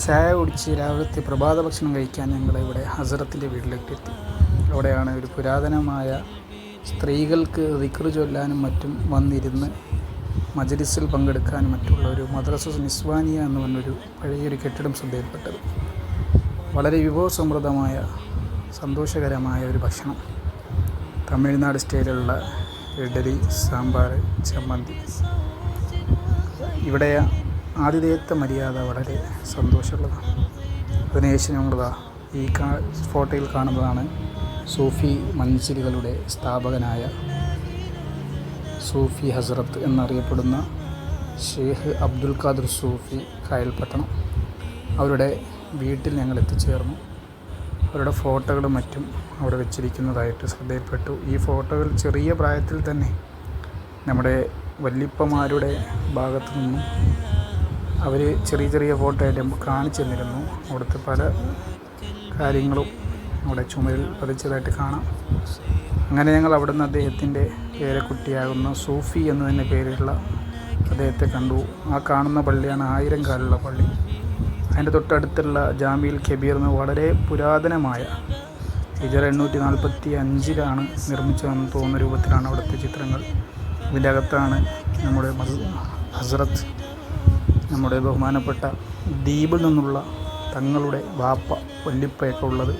ചായ കുടിച്ച് രാവിലത്തെ പ്രഭാത ഭക്ഷണം കഴിക്കാൻ ഞങ്ങൾ ഇവിടെ ഹസറത്തിന്റെ വീട്ടിലേക്ക് എത്തി. അവിടെയാണ് ഒരു പുരാതനമായ സ്ത്രീകൾക്ക് റിക്കറ് ചൊല്ലാനും മറ്റും വന്നിരുന്ന് മജലിസിൽ പങ്കെടുക്കാനും മറ്റുള്ള ഒരു മദ്രസ നിസ്വാനിയ എന്ന് പറഞ്ഞൊരു പഴയൊരു കെട്ടിടം ശ്രദ്ധയിൽപ്പെട്ടത്. വളരെ വിഭവസമൃദ്ധമായ സന്തോഷകരമായ ഒരു ഭക്ഷണം. തമിഴ്നാട് സ്റ്റൈലിലുള്ള ഇഡലി സാമ്പാർ ചമ്മന്തി. ഇവിടെ ആതിഥേയത്വ മര്യാദ വളരെ സന്തോഷമുള്ളതാണ്. അതിനുശേഷം ഈ കാ ഫോട്ടോയിൽ കാണുന്നതാണ് സൂഫി മഞ്ചിരികളുടെ സ്ഥാപകനായ സൂഫി ഹസ്രത്ത് എന്നറിയപ്പെടുന്ന ഷെയ്ഖ് അബ്ദുൽ ഖാദർ സൂഫി കായൽപട്ടണം. അവരുടെ വീട്ടിൽ ഞങ്ങൾ എത്തിച്ചേർന്നു. അവരുടെ ഫോട്ടോകളും മറ്റും അവിടെ വെച്ചിരിക്കുന്നതായിട്ട് ശ്രദ്ധയിൽപ്പെട്ടു. ഈ ഫോട്ടോകൾ ചെറിയ പ്രായത്തിൽ തന്നെ നമ്മുടെ വല്ലിപ്പമാരുടെ ഭാഗത്തു നിന്നും അവർ ചെറിയ ചെറിയ ഫോട്ടോ ആയിട്ട് നമുക്ക് കാണിച്ചു തന്നിരുന്നു. അവിടുത്തെ പല കാര്യങ്ങളും അവിടെ ചുമരിൽ പതിച്ചതായിട്ട് കാണാം. അങ്ങനെ ഞങ്ങൾ അവിടെ നിന്ന് അദ്ദേഹത്തിന്റെ പേരക്കുട്ടിയാകുന്ന സൂഫി എന്ന് തന്നെ പേരുള്ള അദ്ദേഹത്തെ കണ്ടു. ആ കാണുന്ന പള്ളിയാണ് ആയിരം കാലുള്ള പള്ളി. അതിന്റെ തൊട്ടടുത്തുള്ള ജാമിയിൽ ഖബീർ എന്ന് വളരെ പുരാതനമായ ഹിജറ എണ്ണൂറ്റി നാൽപ്പത്തി അഞ്ചിലാണ് നിർമ്മിച്ചതെന്ന് തോന്നുന്ന രൂപത്തിലാണ് അവിടുത്തെ ചിത്രങ്ങൾ. ഇതിന്റെ അകത്താണ് നമ്മുടെ ഹസ്രത്ത് നമ്മുടെ ബഹുമാനപ്പെട്ട ദ്വീപിൽ നിന്നുള്ള തങ്ങളുടെ വാപ്പ വല്ലിപ്പയൊക്കെ ഉള്ളത്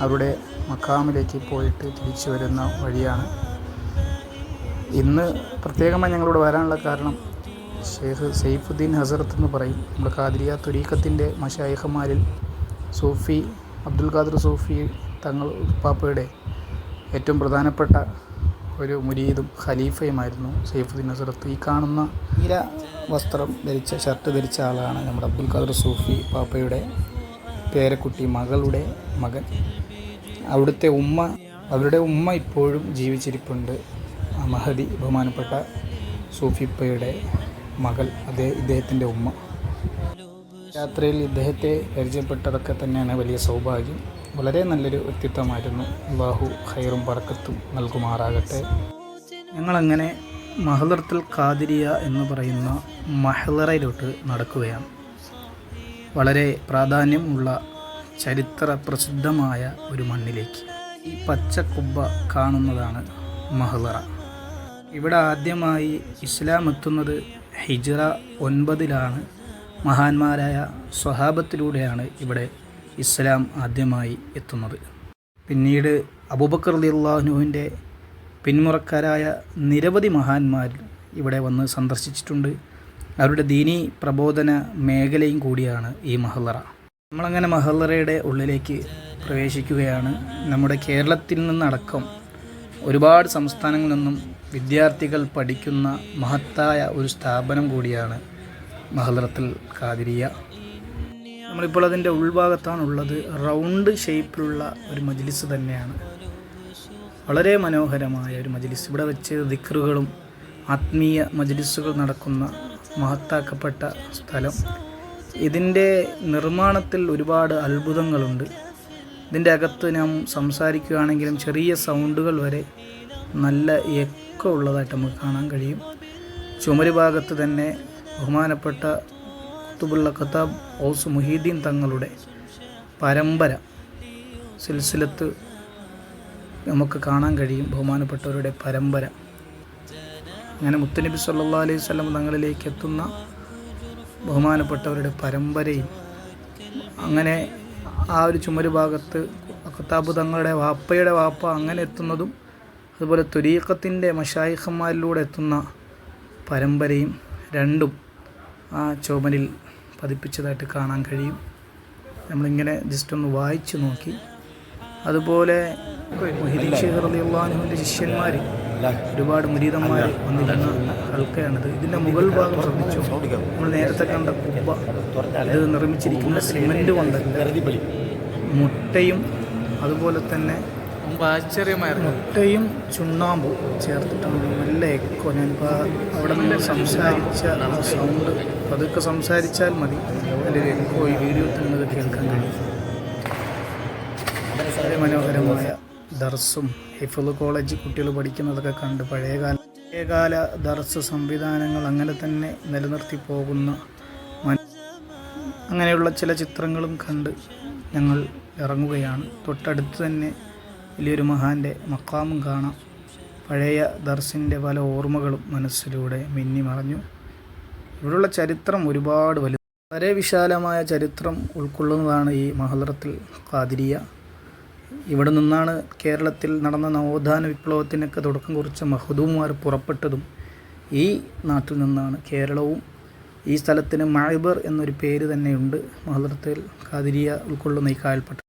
അവരുടെ മക്കാമിലേക്ക് പോയിട്ട് തിരിച്ചു വരുന്ന വഴിയാണ്. ഇന്ന് പ്രത്യേകമായി ഞങ്ങളിവിടെ വരാനുള്ള കാരണം ഷെയ്ഖ് സെയ്ഫുദ്ദീൻ ഹസറത്ത് എന്ന് പറയും. നമ്മുടെ കാതിരിയ തുരീക്കത്തിന്റെ മഷായിഹമാരിൽ സൂഫി അബ്ദുൽ ഖാദർ സൂഫി തങ്ങൾ പാപ്പയുടെ ഏറ്റവും പ്രധാനപ്പെട്ട ഒരു മുരീദും ഖലീഫയുമായിരുന്നു സൈഫുദ്ദീൻ ഹസറത്ത് ഈ കാണുന്ന നീല വസ്ത്രം ധരിച്ച ഷർട്ട് ധരിച്ച ആളാണ് നമ്മുടെ അബ്ദുൽ ഖാദർ സൂഫി പാപ്പയുടെ പേരക്കുട്ടി മകളുടെ മകൻ. അവിടുത്തെ ഉമ്മ അവരുടെ ഉമ്മ ഇപ്പോഴും ജീവിച്ചിരിപ്പുണ്ട്. മഹദി ബഹുമാനപ്പെട്ട സൂഫിപ്പയുടെ മകൾ അതേ ഇദ്ദേഹത്തിന്റെ ഉമ്മ. യാത്രയിൽ ഇദ്ദേഹത്തെ പരിചയപ്പെട്ടതൊക്കെ തന്നെയാണ് വലിയ സൗഭാഗ്യം. വളരെ നല്ലൊരു വ്യക്തിത്വമായിരുന്നു. അള്ളാഹു ഹൈറും പറക്കത്തും നൽകുമാറാകട്ടെ. ഞങ്ങളങ്ങനെ മഹദർത്തുൽ ഖാദിരിയ എന്ന് പറയുന്ന മഹലറയിലോട്ട് നടക്കുകയാണ്. വളരെ പ്രാധാന്യമുള്ള ചരിത്ര പ്രസിദ്ധമായ ഒരു മണ്ണിലേക്ക്. ഈ പച്ച കുബ്ബ കാണുന്നതാണ് മഹ്ലറ. ഇവിടെ ആദ്യമായി ഇസ്ലാം എത്തുന്നത് ഹിജറ ഒൻപതിലാണ്. മഹാന്മാരായ സ്വഹാബത്തിലൂടെയാണ് ഇവിടെ ഇസ്ലാം ആദ്യമായി എത്തുന്നത്. പിന്നീട് അബൂബക്കർ അള്ളാഹുനുവിന്റെ പിന്മുറക്കാരായ നിരവധി മഹാന്മാർ ഇവിടെ വന്ന് സന്ദർശിച്ചിട്ടുണ്ട്. അവരുടെ ദീനി പ്രബോധന മേഖലയും കൂടിയാണ് ഈ മഹല്ലറ. നമ്മളങ്ങനെ മഹല്ലറയുടെ ഉള്ളിലേക്ക് പ്രവേശിക്കുകയാണ്. നമ്മുടെ കേരളത്തിൽ നിന്നടക്കം ഒരുപാട് സംസ്ഥാനങ്ങളിൽ നിന്നും വിദ്യാർത്ഥികൾ പഠിക്കുന്ന മഹത്തായ ഒരു സ്ഥാപനം കൂടിയാണ് മഹല്ലറത്തുൽ കാതിരിയ. നമ്മളിപ്പോൾ അതിന്റെ ഉൾഭാഗത്താണുള്ളത്. റൗണ്ട് ഷേപ്പിലുള്ള ഒരു മജ്ലിസ് തന്നെയാണ്. വളരെ മനോഹരമായ ഒരു മജ്ലിസ്. ഇവിടെ വെച്ച് ദിക്റുകളും ആത്മീയ മജ്ലിസുകൾ നടക്കുന്ന മഹത്താക്കപ്പെട്ട സ്ഥലം. ഇതിന്റെ നിർമ്മാണത്തിൽ ഒരുപാട് അത്ഭുതങ്ങളുണ്ട്. ഇതിന്റെ അകത്ത് നാം സംസാരിക്കുകയാണെങ്കിലും ചെറിയ സൗണ്ടുകൾ വരെ നല്ല എക്കോ നമുക്ക് കാണാൻ കഴിയും. ചുമര് ഭാഗത്ത് തന്നെ ബഹുമാനപ്പെട്ട കുത്തുബുള്ള ഖത്താബ് ഔസ് മുഹീദ്ദീൻ തങ്ങളുടെ പരമ്പര സിൽസിലത്ത് നമുക്ക് കാണാൻ കഴിയും. ബഹുമാനപ്പെട്ടവരുടെ പരമ്പര. അങ്ങനെ മുത്തനബി സല്ലാ അലൈഹി സ്വലം തങ്ങളിലേക്ക് എത്തുന്ന ബഹുമാനപ്പെട്ടവരുടെ പരമ്പരയും അങ്ങനെ ആ ഒരു ചുമര് ഭാഗത്ത് ഖത്താബ് തങ്ങളുടെ വാപ്പയുടെ വാപ്പ അങ്ങനെ എത്തുന്നതും അതുപോലെ തുരീക്കത്തിന്റെ മഷായിഖന്മാരിലൂടെ എത്തുന്ന പരമ്പരയും രണ്ടും ആ ചുമരിൽ പതിപ്പിച്ചതായിട്ട് കാണാൻ കഴിയും. നമ്മളിങ്ങനെ ജസ്റ്റ് ഒന്ന് വായിച്ചു നോക്കി. അതുപോലെ മൊഹിദീൻ ഷെയ്ഖ് അലി അള്ളാഹുവിന്റെ ശിഷ്യന്മാർ ഒരുപാട് മുരീതന്മാർ വന്നിരുന്ന ഹൽക്കയാണിത് ഇതിന്റെ മുകൾ ഭാഗം ശ്രദ്ധിച്ചു. നമ്മൾ നേരത്തെ കണ്ട കുപ്പ ഇത് നിർമ്മിച്ചിരിക്കുന്ന സിമെന്റ് കൊണ്ട് മുട്ടയും അതുപോലെ തന്നെ ആശ്ചര്യമായിരുന്നു. മുട്ടയും ചുണ്ണാമ്പും ചേർത്തിട്ടാണ് നല്ല എക്കോ ഞാനിപ്പോൾ അവിടെ നിന്ന് സംസാരിച്ച സൗണ്ട് അതൊക്കെ സംസാരിച്ചാൽ മതി. ഒരു എക്കോ ഈ വീഡിയോ തന്നെ അത് കേൾക്കാൻ കഴിയും. വളരെ മനോഹരമായ ദർസും ഹിഫുൽ കോളേജ് കുട്ടികൾ പഠിക്കുന്നതൊക്കെ കണ്ട് പഴയകാല പഴയകാല ദർസ് സംവിധാനങ്ങൾ അങ്ങനെ തന്നെ നിലനിർത്തി പോകുന്ന അങ്ങനെയുള്ള ചില ചിത്രങ്ങളും കണ്ട് ഞങ്ങൾ ഇറങ്ങുകയാണ്. തൊട്ടടുത്ത് തന്നെ വലിയൊരു മഹാന്റെ മക്കാമും കാണാം. പഴയ ദർസിന്റെ പല ഓർമ്മകളും മനസ്സിലൂടെ മിന്നി മറഞ്ഞു ഇവിടെയുള്ള ചരിത്രം ഒരുപാട് വലുത്. വളരെ വിശാലമായ ചരിത്രം ഉൾക്കൊള്ളുന്നതാണ് ഈ മഹദ്രത്തിൽ കാതിരിയ ഇവിടെ നിന്നാണ് കേരളത്തിൽ നടന്ന നവോത്ഥാന വിപ്ലവത്തിനൊക്കെ തുടക്കം കുറിച്ച മഹദൂമാർ പുറപ്പെട്ടതും ഈ നാട്ടിൽ നിന്നാണ്. കേരളവും ഈ സ്ഥലത്തിന് മഴബർ എന്നൊരു പേര് തന്നെയുണ്ട് മഹദ്രത്തിൽ കാതിരിയ ഉൾക്കൊള്ളുന്ന ഈ കായൽപ്പട്ട.